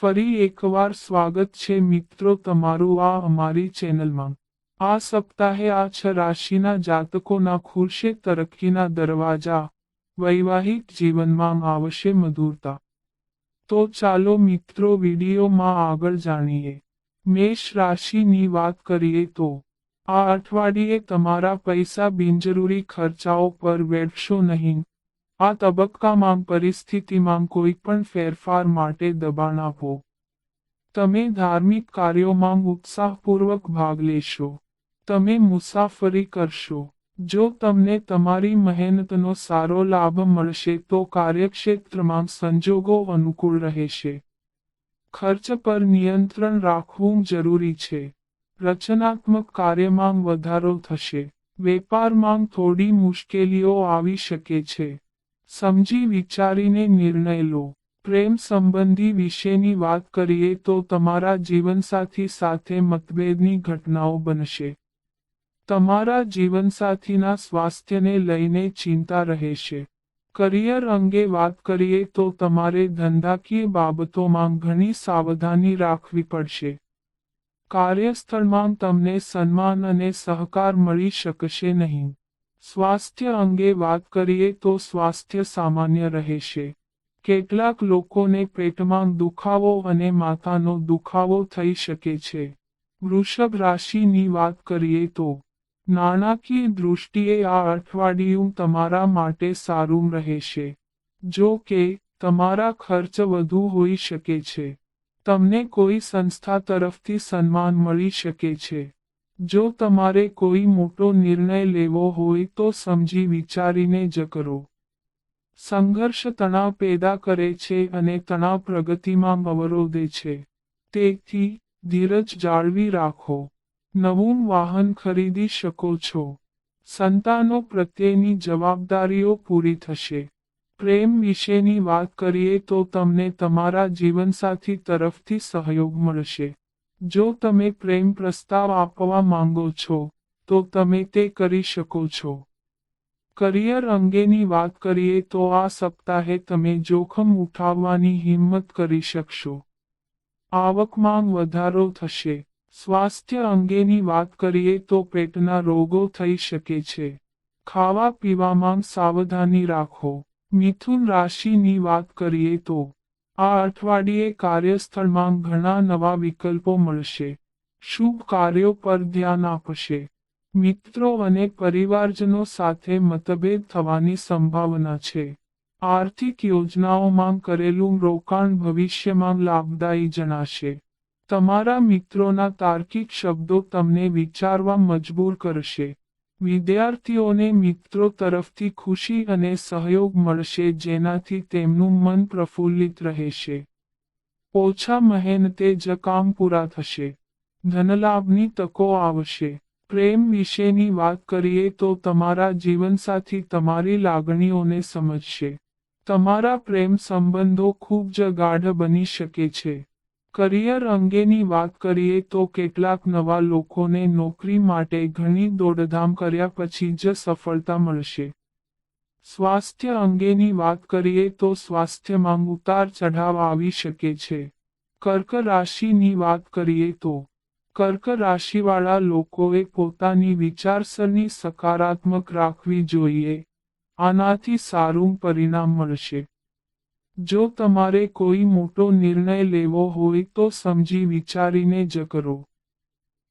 ફરી એકવાર સ્વાગત છે મિત્રો તમારું આ અમારી ચેનલમાં. આ સપ્તાહે આ છ રાશિના જાતકોના ખુલશે તરક્કીના દરવાજા, વૈવાહિક જીવનમાં આવશે મધુરતા. તો ચાલો મિત્રો વિડીયોમાં આગળ જાણીએ. મેષ રાશિની વાત કરીએ તો, આ અઠવાડિયે તમારા પૈસા બિનજરૂરી ખર્ચાઓ પર વેડશો નહીં. આ તબક્કામાં પરિસ્થિતિમાં કોઈ પણ ફેરફાર માટે દબાણ આપો. તમે ધાર્મિક કાર્યોમાં ઉત્સાહપૂર્વક ભાગ લેશો. તમે મુસાફરી કરશો. જો તમને તમારી મહેનતનો સારો લાભ મળશે તો કાર્યક્ષેત્રમાં સંજોગો અનુકૂળ રહેશે. ખર્ચ પર નિયંત્રણ રાખવું જરૂરી છે. રચનાત્મક કાર્યમાં વધારો થશે. વેપારમાં થોડી મુશ્કેલીઓ આવી શકે છે. સમજી વિચારીને નિર્ણય લો. પ્રેમ સંબંધી વિશેની વાત કરીએ તો તમારા જીવનસાથી સાથે મતભેદની ઘટનાઓ બનશે. તમારા જીવનસાથીના સ્વાસ્થ્યને લઈને ચિંતા રહેશે. કરિયર અંગે વાત કરીએ તો તમારે ધંધાકીય બાબતોમાં ઘણી સાવધાની રાખવી પડશે. કાર્યસ્થળમાં તમને સન્માન અને સહકાર મળી શકશે નહીં. સ્વાસ્થ્ય અંગે વાત કરીએ તો સ્વાસ્થ્ય સામાન્ય રહેશે. કેટલાક લોકોને પેટમાં દુખાવો અને માથાનો દુખાવો થઈ શકે છે. વૃષભ રાશિની વાત કરીએ તો, નાણાકીય દૃષ્ટિએ આ અઠવાડિયું તમારા માટે સારું રહેશે. જો કે, તમારા ખર્ચ વધુ હોઈ શકે છે. તમને કોઈ સંસ્થા તરફથી સન્માન મળી શકે છે. જો તમારે કોઈ મોટો નિર્ણય લેવો હોય તો સમજી વિચારીને જ કરો. સંઘર્ષ તણાવ પેદા કરે છે અને તણાવ પ્રગતિમાં અવરોધે છે. તેથી, ધીરજ જાળવી રાખો. નવું વાહન ખરીદી શકો છો. સંતાનો પ્રત્યેની જવાબદારીઓ પૂરી થશે. પ્રેમ વિશેની વાત કરીએ તો તમને તમારા જીવનસાથી તરફથી સહયોગ મળશે. જો તમે પ્રેમ પ્રસ્તાવ આપવા માંગો છો, તો તમે તે કરી શકો છો. કરિયર અંગેની વાત કરીએ તો આ સપ્તાહે તમે જોખમ ઉઠાવવાની હિંમત કરી શકશો. આવકમાં વધારો થશે. સ્વાસ્થ્ય અંગેની વાત કરીએ તો પેટના રોગો થઈ શકે છે. ખાવા પીવામાં સાવધાની રાખો. મિથુન રાશિની વાત કરીએ તો આ અઠવાડિયે કાર્યસ્થળમાં ઘણા નવા વિકલ્પો મળશે. શુભ કાર્યો પર ધ્યાન આપશે. મિત્રો અને પરિવારજનો સાથે મતભેદ થવાની સંભાવના છે. આર્થિક યોજનાઓમાં કરેલું રોકાણ ભવિષ્યમાં લાભદાયી જણાશે. તમારા મિત્રોના તાર્કિક શબ્દો તમને વિચારવા મજબૂર કરશે. વિદ્યાર્થીઓને મિત્રો તરફથી ખુશી અને સહયોગ મળશે જેનાથી તેમનું મન પ્રફુલ્લિત રહેશે. ઓછા મહેનતે જ કામ પૂરા થશે. ધનલાભની તકો આવશે. પ્રેમ વિશેની વાત કરીએ તો તમારા જીવનસાથી તમારી લાગણીઓને સમજશે. તમારા પ્રેમ સંબંધો ખૂબ જ ગાઢ બની શકે છે. કરિયર અંગેની વાત કરીએ તો કેટલાક નવા લોકોને નોકરી માટે ઘણી દોડધામ કર્યા પછી જ સફળતા મળશે. સ્વાસ્થ્ય અંગેની વાત કરીએ તો સ્વાસ્થ્યમાં ઉતાર ચઢાવ આવી શકે છે. કર્ક રાશિની વાત કરીએ તો કર્ક રાશિવાળા લોકોએ પોતાની વિચારસરણી સકારાત્મક રાખવી જોઈએ. આનાથી સારું પરિણામ મળશે. જો તમારે કોઈ મોટો નિર્ણય લેવો હોય તો સમજી વિચારીને જ કરો.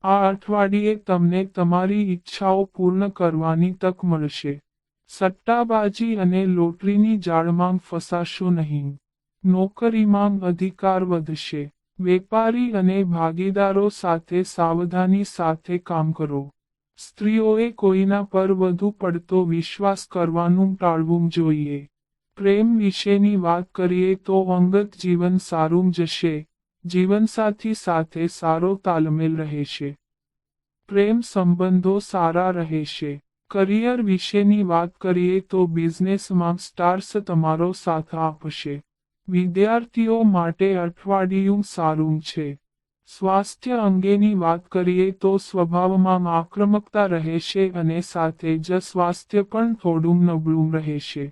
આ અઠવાડિયે તમને તમારી ઈચ્છાઓ પૂર્ણ કરવાની તક મળશે. સટ્ટાબાજી અને લોટરીની જાળમાં ફસાશો નહીં. નોકરીમાં અધિકાર વધશે. વેપારી અને ભાગીદારો સાથે સાવધાની સાથે કામ કરો. સ્ત્રીઓએ કોઈના પર વધુ પડતો વિશ્વાસ કરવાનું ટાળવું જોઈએ. પ્રેમ વિશેની વાત કરીએ તો અંગત જીવન સારું જશે જીવનસાથી સાથે સારો તાલમેલ રહેશે. પ્રેમ સંબંધો સારા રહેશે. કરિયર વિશેની વાત કરીએ તો બિઝનેસમાં સ્ટાર્સ તમારો સાથ આપશે. વિદ્યાર્થીઓ માટે અઠવાડિયું સારું છે. સ્વાસ્થ્ય અંગેની વાત કરીએ તો સ્વભાવમાં આક્રમકતા રહેશે અને સાથે જ સ્વાસ્થ્ય પણ થોડું નબળું રહેશે.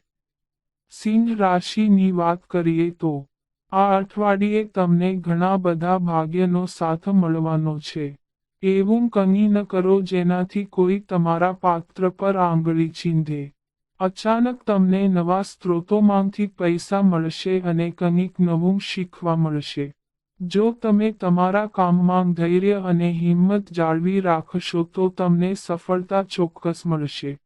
સિંહ રાશિની વાત કરીએ તો, આ અઠવાડિયે તમને ઘણા બધા ભાગ્યનો સાથ મળવાનો છે. એવું કંઈ ન કરો જેનાથી કોઈ તમારા પાત્ર પર આંગળી ચીંધે. અચાનક તમને નવા સ્ત્રોતોમાંથી પૈસા મળશે અને કંઈક નવું શીખવા મળશે. જો તમે તમારા કામમાં ધૈર્ય અને હિંમત જાળવી રાખશો તો તમને સફળતા ચોક્કસ મળશે.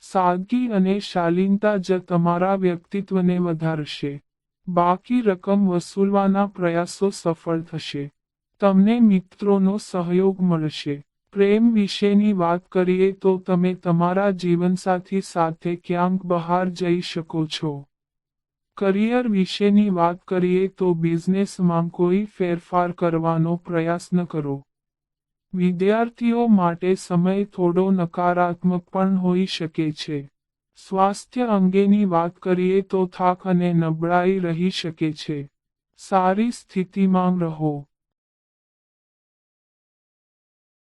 સાદગી અને શાલીનતા જ તમારા વ્યક્તિત્વને વધારશે. બાકી રકમ વસૂલવાના પ્રયાસો સફળ થશે. તમને મિત્રોનો સહયોગ મળશે. પ્રેમ વિશેની વાત કરીએ તો તમે તમારા જીવનસાથી સાથે ક્યાંક બહાર જઈ શકો છો. કરિયર વિશેની વાત કરીએ તો બિઝનેસમાં કોઈ ફેરફાર કરવાનો પ્રયાસ ન કરો. વિદ્યાર્થીઓ માટે સમય થોડો નકારાત્મક પણ હોઈ શકે છે. સ્વાસ્થ્ય અંગેની વાત કરીએ તો થાક અને નબળાઈ રહી શકે છે. સારી સ્થિતિમાં રહો.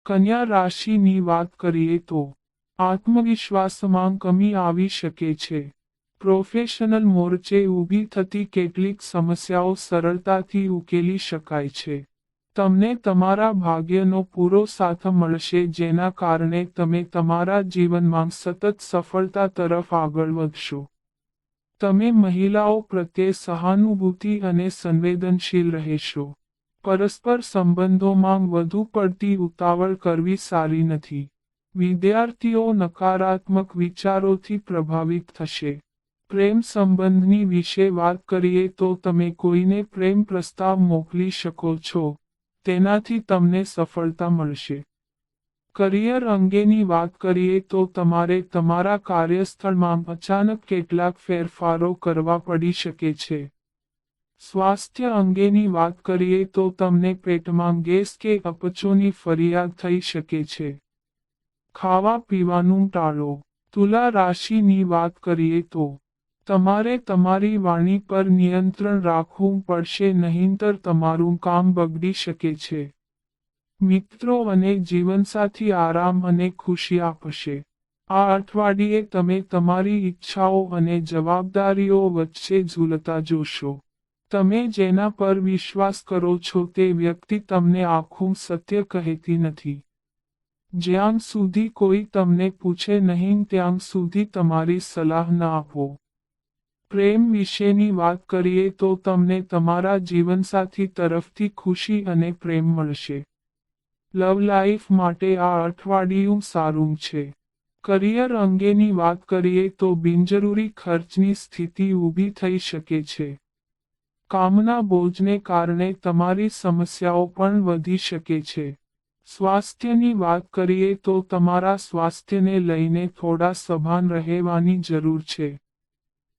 કન્યા રાશિની વાત કરીએ તો આત્મવિશ્વાસમાં કમી આવી શકે છે. પ્રોફેશનલ મોરચે ઊભી થતી કેટલીક સમસ્યાઓ સરળતાથી ઉકેલી શકાય છે. તમને તમારા ભાગ્યનો પૂરો સાથ મળશે, જેના કારણે તમે તમારા જીવનમાં સતત સફળતા તરફ આગળ વધશો. તમે મહિલાઓ પ્રત્યે સહાનુભૂતિ અને સંવેદનશીલ રહેશો. પરસ્પર સંબંધોમાં વધુ પડતી ઉતાવળ કરવી સારી નથી. વિદ્યાર્થીઓ નકારાત્મક વિચારોથી પ્રભાવિત થશે. પ્રેમ સંબંધની વિશે વાત કરીએ તો તમે કોઈને પ્રેમ પ્રસ્તાવ મોકલી શકો છો. તેનાથી તમને સફળતા મળશે. કરિયર અંગેની વાત કરીએ તો તમારે તમારા કાર્યસ્થળમાં અચાનક કેટલાક ફેરફારો કરવા પડી શકે છે. સ્વાસ્થ્ય અંગેની વાત કરીએ તો તમને પેટમાં ગેસ કે અપચોની ફરિયાદ થઈ શકે છે. ખાવા પીવાનું ટાળો. તુલા રાશિની વાત કરીએ તો તમારે તમારી વાણી પર નિયંત્રણ રાખવું પડશે, નહીંતર તમારું કામ બગડી શકે છે. મિત્રો અને જીવનસાથી આરામ અને ખુશી આપશે. આ અઠવાડિયે તમે તમારી ઈચ્છાઓ અને જવાબદારીઓ વચ્ચે ઝૂલતા જોશો. તમે જેના પર વિશ્વાસ કરો છો તે વ્યક્તિ તમને આખું સત્ય કહેતી નથી. જ્યાં સુધી કોઈ તમને પૂછે નહીં, ત્યાં સુધી તમારી સલાહ ન આપો. પ્રેમ વિશેની વાત કરીએ તો તમને તમારા જીવનસાથી તરફથી ખુશી અને પ્રેમ મળશે. લવ લાઈફ માટે આ અઠવાડિયું સારું છે. કરિયર અંગેની વાત કરીએ તો બિનજરૂરી ખર્ચની સ્થિતિ ઊભી થઈ શકે છે. કામના બોજને કારણે તમારી સમસ્યાઓ પણ વધી શકે છે. સ્વાસ્થ્યની વાત કરીએ તો તમારા સ્વાસ્થ્યને લઈને થોડા સભાન રહેવાની જરૂર છે.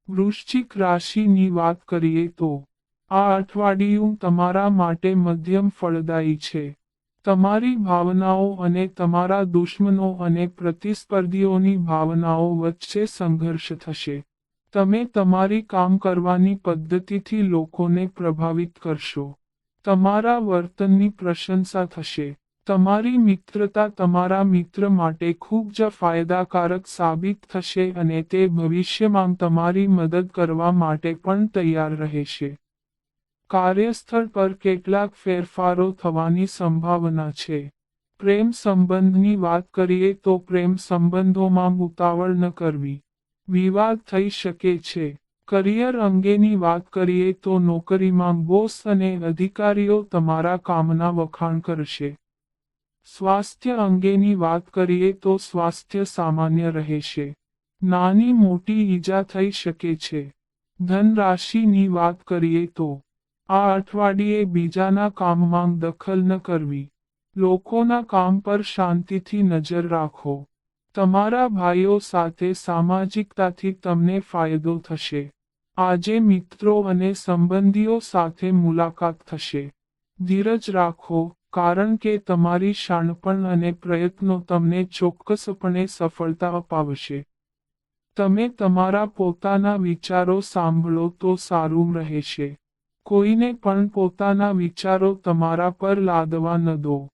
વૃશ્ચિક રાશિની વાત કરીએ તો આ અઠવાડિયું તમારા માટે મધ્યમ ફળદાયી છે. તમારી ભાવનાઓ અને તમારા દુશ્મનો અને પ્રતિસ્પર્ધીઓની ભાવનાઓ વચ્ચે સંઘર્ષ થશે. તમે તમારી કામ કરવાની પદ્ધતિથી લોકોને પ્રભાવિત કરશો. તમારા વર્તનની પ્રશંસા થશે. તમારી મિત્રતા તમારા મિત્ર માટે ખૂબ જ ફાયદાકારક સાબિત થશે અને તે ભવિષ્યમાં તમારી મદદ કરવા માટે પણ તૈયાર રહેશે. કાર્યસ્થળ પર કેટલાક ફેરફારો થવાની સંભાવના છે. પ્રેમ સંબંધની વાત કરીએ તો પ્રેમ સંબંધોમાં ઉતાવળ ન કરવી. વિવાદ થઈ શકે છે. કરિયર અંગેની વાત કરીએ તો નોકરીમાં બોસ અને અધિકારીઓ તમારા કામના વખાણ કરશે. સ્વાસ્થ્ય અંગેની વાત કરીએ તો સ્વાસ્થ્ય સામાન્ય રહેશે. નાની મોટી ઈજા થઈ શકે છે. ધનરાશિની વાત કરીએ તો, આ અઠવાડિયે બીજાના કામમાં દખલ ન કરવી. લોકોના કામ પર શાંતિથી નજર રાખો. તમારા ભાઈઓ સાથે સામાજિકતાથી તમને ફાયદો થશે. આજે મિત્રો અને સંબંધીઓ સાથે મુલાકાત થશે. ધીરજ રાખો. કારણ કે તમારી શાણપણ અને પ્રયત્નો તમને ચોક્કસપણે સફળતા અપાવશે. તમે તમારા પોતાના વિચારો સાંભળો તો સારું રહેશે. કોઈને પણ પોતાના વિચારો તમારા પર લાદવા ન દો.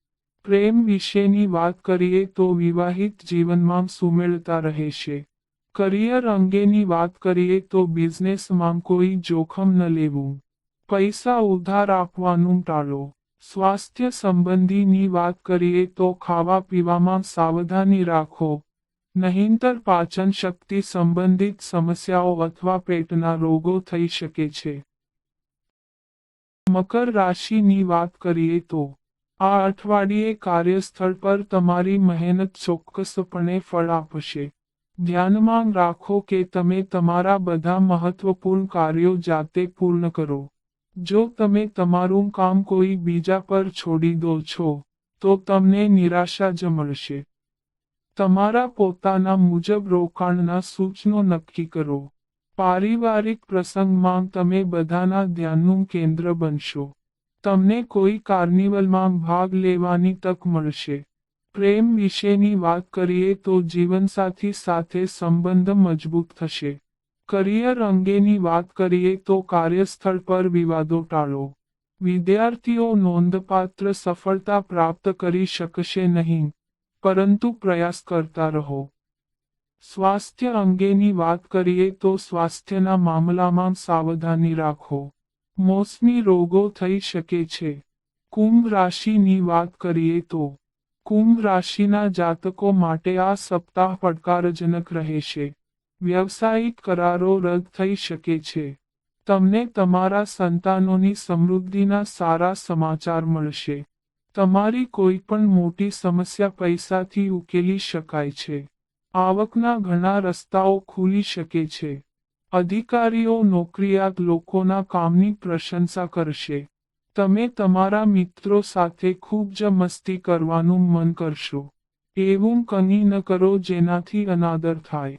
પ્રેમ વિશેની વાત કરીએ તો વિવાહિત જીવનમાં સુમેળતા રહેશે. કરિયર અંગેની વાત કરીએ તો બિઝનેસમાં કોઈ જોખમ ન લેવું. પૈસા ઉધાર આપવાનું ટાળો. સ્વાસ્થ્ય સંબંધીની વાત કરીએ તો ખાવા પીવામાં સાવધાની રાખો. નહીંતર પાચન શક્તિ સંબંધિત સમસ્યાઓ અથવા પેટના રોગો થઈ શકે છે. મકર રાશિની વાત કરીએ તો, આ અઠવાડિયે કાર્યસ્થળ પર તમારી મહેનત ચોક્કસપણે ફળ આપશે. ધ્યાનમાં રાખો કે તમે તમારા બધા મહત્વપૂર્ણ કાર્યો જાતે પૂર્ણ કરો. જો તમે તમારું કામ કોઈ બીજા પર છોડી દો છો, તો તમને નિરાશા જ મળશે. તમારા પોતાના મુજબ રોકાણના સૂચનો નક્કી કરો. પારિવારિક પ્રસંગમાં તમે બધાના ધ્યાનનું કેન્દ્ર બનશો. તમને કોઈ કાર્નિવલમાં ભાગ લેવાની તક મળશે. પ્રેમ વિશેની વાત કરીએ તો જીવનસાથી સાથે સંબંધ મજબૂત થશે. કરિયર અંગેની વાત કરીએ તો કાર્યસ્થળ પર વિવાદો ટાળો. વિદ્યાર્થીઓ નોંધપાત્ર સફળતા પ્રાપ્ત કરી શકશે નહીં, પરંતુ પ્રયાસ કરતા રહો. સ્વાસ્થ્ય અંગેની વાત કરીએ તો સ્વાસ્થ્યના મામલામાં સાવધાની રાખો. મોસમી રોગો થઈ શકે છે. કુંભ રાશિની વાત કરીએ તો, કુંભ રાશિના જાતકો માટે આ સપ્તાહ પડકારજનક રહેશે. વ્યવસાયિક કરારો રદ થઈ શકે છે. તમને તમારા સંતાનોની સમૃદ્ધિના સારા સમાચાર મળશે. તમારી કોઈ પણ મોટી સમસ્યા પૈસાથી ઉકેલી શકાય છે. આવકના ઘણા રસ્તાઓ ખુલી શકે છે. અધિકારીઓ, નોકરિયાત લોકોના કામની પ્રશંસા કરશે. તમે તમારા મિત્રો સાથે ખૂબ જ મસ્તી કરવાનું મન કરશો. એવું કંઈ ન કરો જેનાથી અનાદર થાય.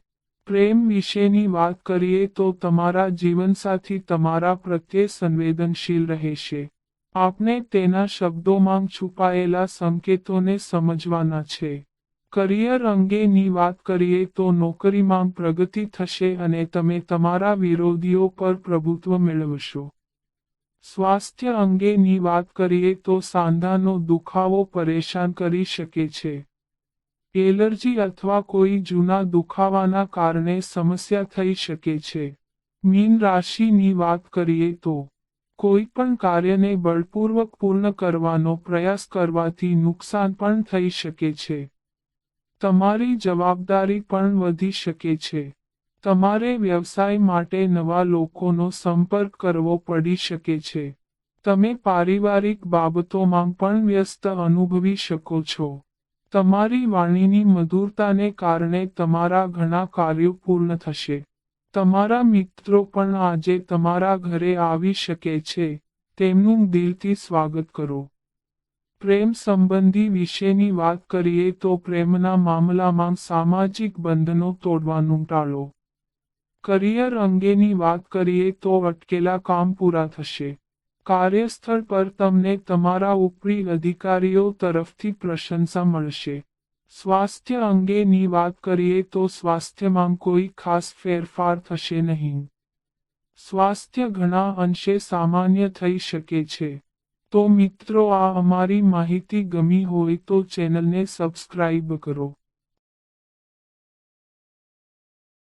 પ્રેમ વિશેની વાત કરીએ તો તમારા જીવનસાથી તમારા પ્રત્યે સંવેદનશીલ રહેશે. આપને તેના શબ્દોમાં છુપાયેલા સંકેતોને સમજવાના છે. કરિયર અંગેની વાત કરીએ તો નોકરીમાં પ્રગતિ થશે અને તમે તમારા વિરોધીઓ પર પ્રભુત્વ મેળવશો. સ્વાસ્થ્ય અંગેની વાત કરીએ તો સાંધાનો દુખાવો પરેશાન કરી શકે છે. એલર્જી અથવા કોઈ જૂના દુખાવાના કારણે સમસ્યા થઈ શકે છે. મીન રાશિની વાત કરીએ તો, કોઈ પણ કાર્યને બળપૂર્વક પૂર્ણ કરવાનો પ્રયાસ કરવાથી નુકસાન પણ થઈ શકે છે. તમારી જવાબદારી પણ વધી શકે છે. તમારે વ્યવસાય માટે નવા લોકોનો સંપર્ક કરવો પડી શકે છે. તમે પારિવારિક બાબતોમાં પણ વ્યસ્ત અનુભવી શકો છો. તમારી વાણીની મધુરતાને કારણે તમારા ઘણા કાર્યો પૂર્ણ થશે. તમારા મિત્રો પણ આજે તમારા ઘરે આવી શકે છે. તેમનું દિલથી સ્વાગત કરો. પ્રેમ સંબંધી વિશેની વાત કરીએ તો પ્રેમના મામલામાં સામાજિક બંધનો તોડવાનું ટાળો. કરિયર અંગેની વાત કરીએ તો અટકેલા કામ પૂરા થશે. કાર્યસ્થળ પર તમને તમારા ઉપરી અધિકારીઓ તરફથી પ્રશંસા મળશે. સ્વાસ્થ્ય અંગેની વાત કરીએ તો સ્વાસ્થ્યમાં કોઈ ખાસ ફેરફાર થશે નહીં. સ્વાસ્થ્ય ઘણા અંશે સામાન્ય થઈ શકે છે. તો મિત્રો, આ અમારી માહિતી ગમી હોય તો ચેનલને સબસ્ક્રાઇબ કરો.